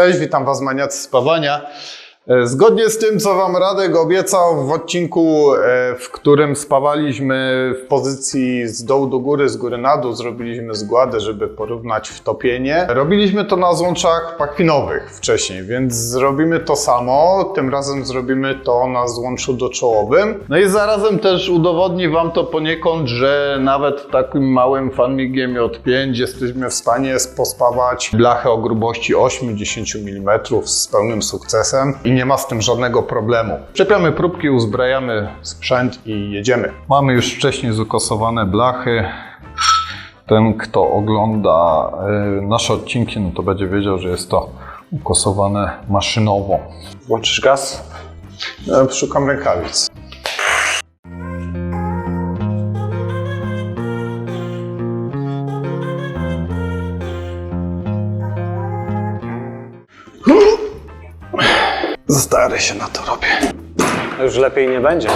Cześć, witam Was maniacy spawania. E, Zgodnie z tym, co Wam Radek obiecał w odcinku, e, w którym spawaliśmy w pozycji z dołu do góry, z góry na dół, zrobiliśmy zgładę, żeby porównać wtopienie. Robiliśmy to na złączach pakwinowych wcześniej, więc zrobimy to samo. Tym razem zrobimy to na złączu doczołowym. No i zarazem też udowodni Wam to poniekąd, że nawet takim małym fanmigiem J5 jesteśmy w stanie pospawać blachę o grubości 8-10 mm z pełnym sukcesem i nie ma z tym żadnego problemu. Czepiamy próbki, uzbrajamy sprzęt i jedziemy. Mamy już wcześniej zukosowane blachy. Ten, kto ogląda y, nasze odcinki, no to będzie wiedział, że jest to ukosowane maszynowo. Włączysz gaz? Ja szukam rękawic. Stary się na to robię. Już lepiej nie będzie.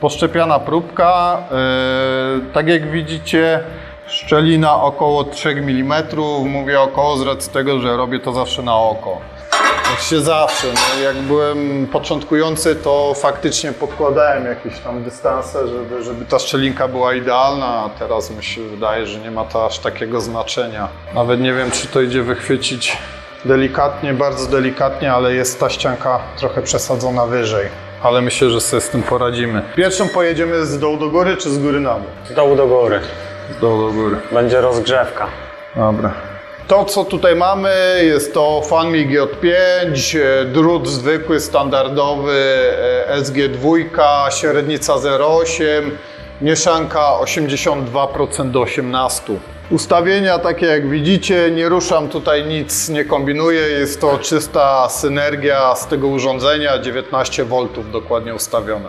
Poszczepiana próbka. Yy, tak jak widzicie, szczelina około 3 mm. Mówię około z racji tego, że robię to zawsze na oko. Jak się zawsze, no, jak byłem początkujący, to faktycznie podkładałem jakieś tam dystanse, żeby, żeby ta szczelinka była idealna, a teraz mi się wydaje, że nie ma to aż takiego znaczenia. Nawet nie wiem, czy to idzie wychwycić delikatnie, bardzo delikatnie, ale jest ta ścianka trochę przesadzona wyżej. Ale myślę, że sobie z tym poradzimy. Pierwszą pojedziemy z dołu do góry, czy z góry na dół? Z dołu do góry. Z dołu do góry. Będzie rozgrzewka. Dobra. To, co tutaj mamy, jest to FanMi J5, e, drut zwykły, standardowy, e, SG2, średnica 0,8, mieszanka 82% do 18%. Ustawienia takie jak widzicie, nie ruszam tutaj nic, nie kombinuję, jest to czysta synergia z tego urządzenia, 19 V dokładnie ustawione.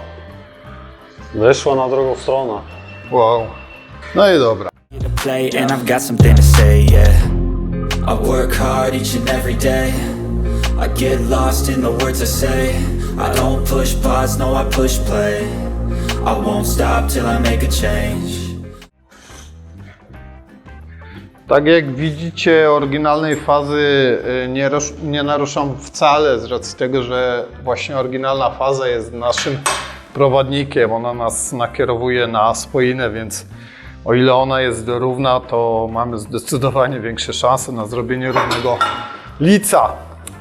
Wyszło na drugą stronę. Wow. No i dobra. to play and I've got something to say, yeah I work hard each and every day I get lost in the words I say I don't push pause, no I push play I won't stop till I make a change Tak jak widzicie, oryginalnej fazy y, nie, nie naruszam wcale z racji tego, że właśnie oryginalna faza jest naszym prowadnikiem. Ona nas nakierowuje na spoinę, więc o ile ona jest równa, to mamy zdecydowanie większe szanse na zrobienie równego lica,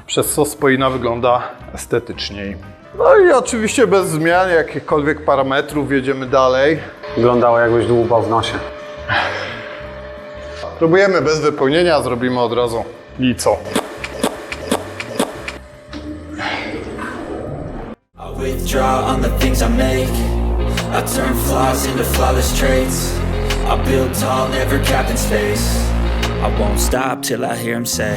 przez co spoina wygląda estetyczniej. No i oczywiście bez zmian jakichkolwiek parametrów jedziemy dalej. Wyglądało jakbyś dłubał w nosie. Próbujemy bez wypełnienia, zrobimy od razu lico. I withdraw on the things I make I turn flaws into flawless traits I build tall, never capped in space I won't stop till I hear him say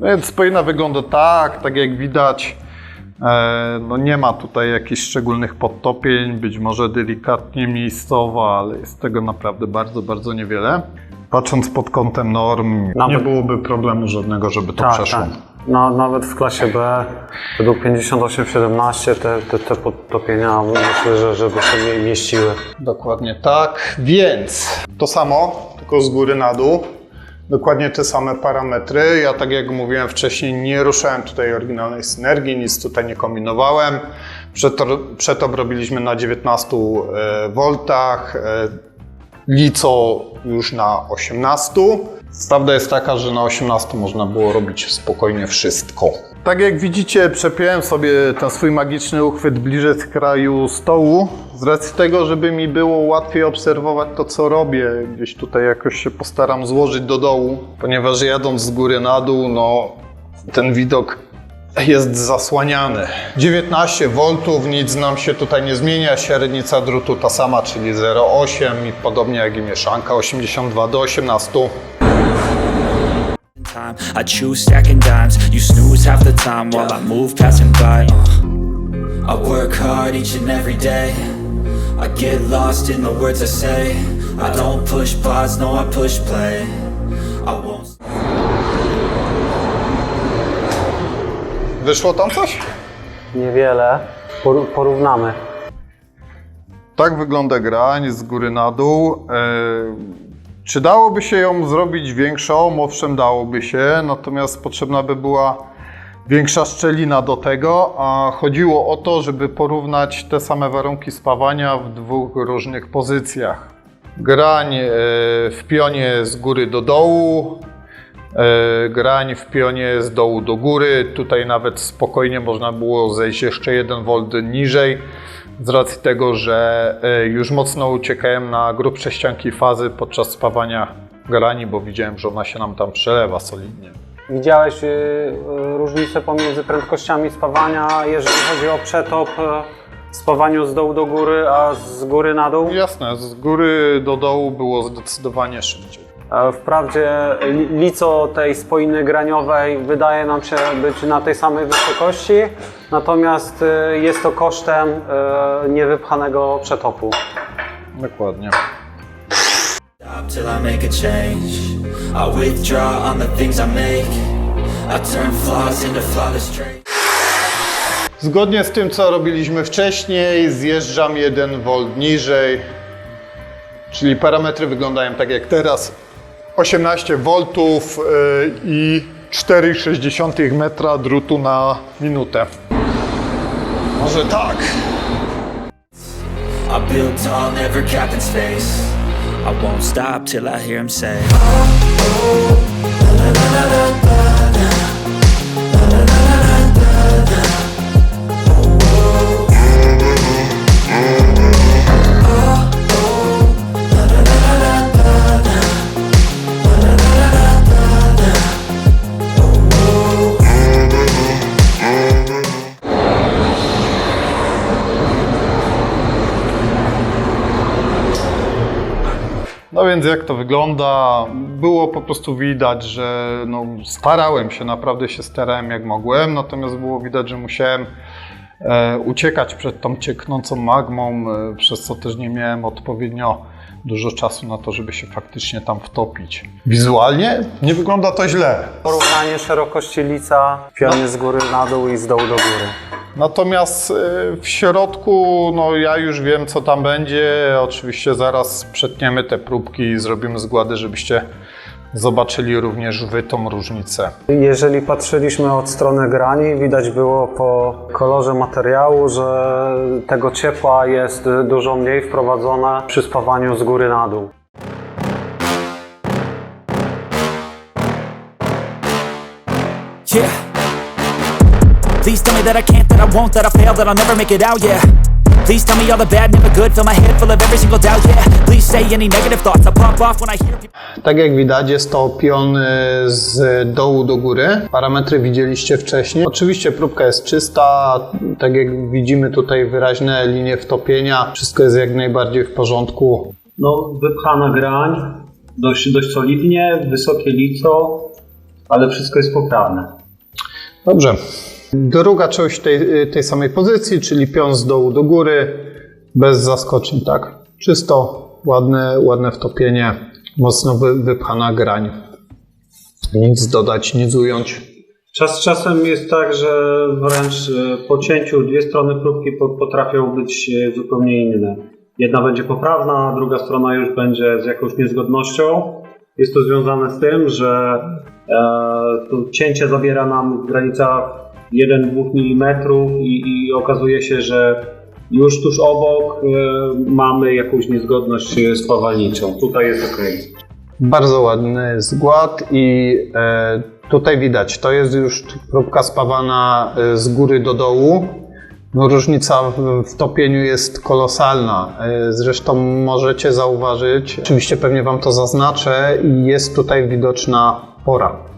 No Więc powinna wyglądać tak, tak jak widać. E, no nie ma tutaj jakichś szczególnych podtopień, być może delikatnie miejscowo, ale jest tego naprawdę bardzo, bardzo niewiele. Patrząc pod kątem norm, nie Nawet- byłoby problemu żadnego, żeby to przeszło. No, nawet w klasie B według 58-17 te, te, te podtopienia myślę, że żeby się mie- mieściły. Dokładnie tak, więc to samo, tylko z góry na dół. Dokładnie te same parametry. Ja, tak jak mówiłem wcześniej, nie ruszałem tutaj oryginalnej synergii, nic tutaj nie kombinowałem. Przetop, robiliśmy na 19 e, V, e, lico już na 18. Prawda jest taka, że na 18 można było robić spokojnie wszystko. Tak jak widzicie, przepiąłem sobie ten swój magiczny uchwyt bliżej z kraju stołu, z racji tego, żeby mi było łatwiej obserwować to, co robię. Gdzieś tutaj jakoś się postaram złożyć do dołu, ponieważ jadąc z góry na dół, no ten widok jest zasłaniany. 19 V, nic nam się tutaj nie zmienia, średnica drutu ta sama, czyli 0,8 i podobnie jak i mieszanka 82 do 18. time. I choose stacking dimes. You snooze half the time while I move passing by. Uh. I work hard each and every day. I get lost in the words I say. I don't push pause, no, I push play. I won't. Wyszło tam coś? Niewiele. Por- porównamy. Tak wygląda grań z góry na dół. E, Czy dałoby się ją zrobić większą? Owszem, dałoby się, natomiast potrzebna by była większa szczelina do tego, a chodziło o to, żeby porównać te same warunki spawania w dwóch różnych pozycjach. Grań e, w pionie z góry do dołu, grań w pionie z dołu do góry. Tutaj nawet spokojnie można było zejść jeszcze 1 V niżej, z racji tego, że e, już mocno uciekałem na grubsze ścianki fazy podczas spawania grani, bo widziałem, że ona się nam tam przelewa solidnie. Widziałeś y, różnicę pomiędzy prędkościami spawania, jeżeli chodzi o pretop w spawaniu z dołu do góry, a z góry na dół? Jasne, z góry do dołu było zdecydowanie szybciej. Wprawdzie li- lico tej spoiny graniowej wydaje nam się być na tej samej wysokości, natomiast y, jest to kosztem y, niewypchanego przetopu. Dokładnie. Stop till I make a change. I withdraw on the things I make. I turn flaws into flawless traits. Zgodnie z tym, co robiliśmy wcześniej, zjeżdżam 1 V niżej, czyli parametry wyglądają tak jak teraz. 18 V y, i 4,6 metra drutu na minutę. Może tak. I build tall, never capped in space. I won't stop till I hear him say. No więc jak to wygląda? Było po prostu widać, że no, starałem się, naprawdę się starałem jak mogłem, natomiast było widać, że musiałem e, uciekać przed tą cieknącą magmą, e, przez co też nie miałem odpowiednio dużo czasu na to, żeby się faktycznie tam wtopić. Wizualnie nie wygląda to źle. Porównanie szerokości lica, piony z góry na dół i z dołu do góry. Natomiast e, w środku, no ja już wiem, co tam będzie. Oczywiście zaraz przetniemy te próbki i zrobimy zgłady, żebyście zobaczyli również wy tą różnicę. Jeżeli patrzyliśmy od strony grani, widać było po kolorze materiału, że tego ciepła jest dużo mniej wprowadzone przy spawaniu z góry na dół. Yeah. Please tell me that I can't, that I won't, that I fail, that I'll never make it out, yeah. Please tell me all the bad, never good, fill my head full of every single doubt, yeah. Please say any negative thoughts, I pop off when I hear people. Tak jak widać, jest to pion y, z dołu do góry. Parametry widzieliście wcześniej. Oczywiście próbka jest czysta, tak jak widzimy tutaj wyraźne linie wtopienia. Wszystko jest jak najbardziej w porządku. No, wypchana grań, dość, dość solidnie, wysokie lico, ale wszystko jest poprawne. Dobrze. Druga część tej, tej samej pozycji, czyli pion z dołu do góry, bez zaskoczeń, tak? Czysto, ładne, ładne wtopienie, mocno wy, wypchana grań. Nic dodać, nic ująć. Czas czasem jest tak, że wręcz e, po cięciu dwie strony próbki po- potrafią być e, zupełnie inne. Jedna będzie poprawna, druga strona już będzie z jakąś niezgodnością. Jest to związane z tym, że e, to cięcie zabiera nam w granicach 1-2 mm i, i okazuje się, że już tuż obok e, mamy jakąś niezgodność spawalniczą. Tutaj jest ok. Bardzo ładny zgład i e, tutaj widać, to jest już próbka spawana e, z góry do dołu. No, różnica w, topieniu jest kolosalna. Zresztą możecie zauważyć, oczywiście pewnie Wam to zaznaczę, jest tutaj widoczna pora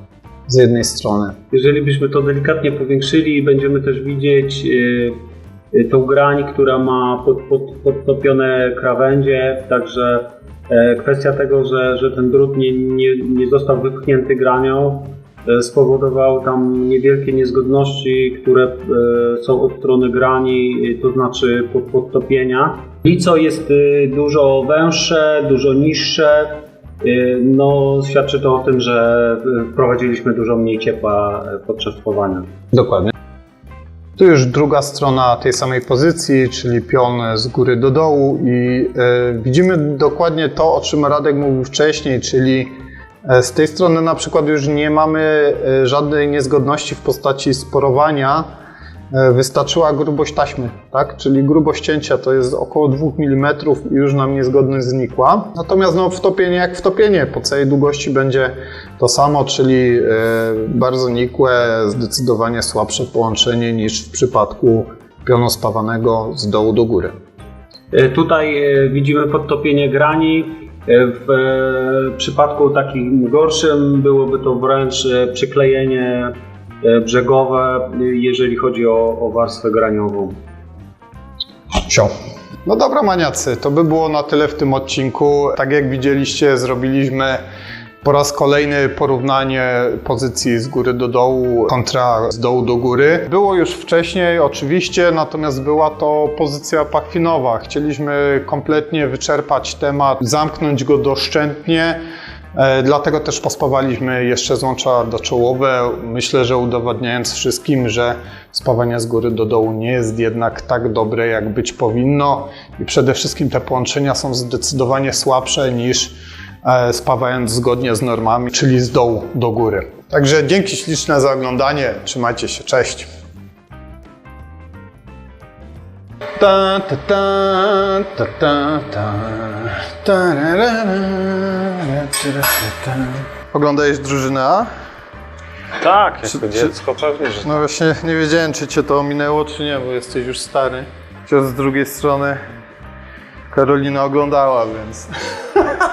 z jednej strony. Jeżeli byśmy to delikatnie powiększyli, będziemy też widzieć y, y, tą grań, która ma pod, pod, podtopione krawędzie, także e, kwestia tego, że, że ten drut nie, nie, nie został wypchnięty granią, e, spowodował tam niewielkie niezgodności, które e, są od strony grani, to znaczy pod, podtopienia. Lico jest dużo węższe, dużo niższe, No, świadczy to o tym, że y, wprowadziliśmy dużo mniej ciepła y, podczas spawania. Dokładnie. Tu już druga strona tej samej pozycji, czyli pion z góry do dołu i e, widzimy dokładnie to, o czym Radek mówił wcześniej, czyli e, z tej strony na przykład już nie mamy e, żadnej niezgodności w postaci sporowania. E, wystarczyła grubość taśmy, tak? czyli grubość cięcia to jest około 2 mm i już nam niezgodność znikła. Natomiast no, wtopienie jak wtopienie, po całej długości będzie to samo, czyli e, bardzo nikłe, zdecydowanie słabsze połączenie niż w przypadku pionu spawanego z dołu do góry. Y, Tutaj widzimy podtopienie grani. W przypadku takim gorszym byłoby to wręcz przyklejenie brzegowe, y, jeżeli chodzi o, o warstwę graniową. Sio. No dobra, maniacy, to by było na tyle w tym odcinku. Tak jak widzieliście, zrobiliśmy po raz kolejny porównanie pozycji z góry do dołu kontra z dołu do góry. Było już wcześniej, oczywiście, natomiast była to pozycja pachwinowa. Chcieliśmy kompletnie wyczerpać temat, zamknąć go doszczętnie. E, Dlatego też pospawaliśmy jeszcze złącza doczołowe. Myślę, że udowadniając wszystkim, że spawanie z góry do dołu nie jest jednak tak dobre, jak być powinno. I przede wszystkim te połączenia są zdecydowanie słabsze niż e, spawając zgodnie z normami, czyli z dołu do góry. Także dzięki śliczne za oglądanie. Trzymajcie się. Cześć. Ta, ta, ta, ta, ta, ta. Tararara, tara, ta, ta. Oglądałeś drużynę A? Tak, jako dziecko pewnie, że No właśnie nie wiedziałem, czy cię to ominęło, czy nie, bo jesteś już stary. Chociaż z drugiej strony Karolina oglądała, więc...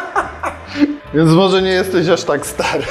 więc może nie jesteś aż tak stary.